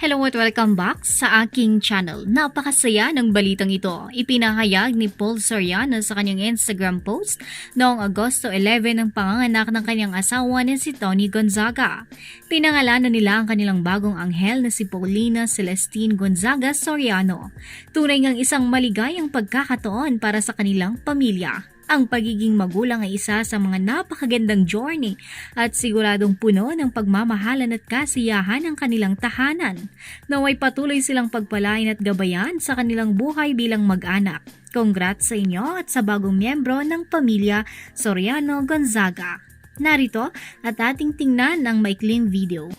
Hello at welcome back sa aking channel. Napakasaya ng balitang ito. Ipinahayag ni Paul Soriano sa kanyang Instagram post noong Agosto 11 ang panganganak ng kanyang asawa na si Tony Gonzaga. Pinangalanan nila ang kanilang bagong anghel na si Paulina Celestine Gonzaga Soriano. Tunay ngang isang maligayang pagkakataon para sa kanilang pamilya. Ang pagiging magulang ay isa sa mga napakagandang journey at siguradong puno ng pagmamahalan at kasiyahan ng kanilang tahanan. Naway patuloy silang pagpalain at gabayan sa kanilang buhay bilang mag-anak. Congrats sa inyo at sa bagong miyembro ng pamilya Soriano Gonzaga. Narito at ating tingnan ang maikling video.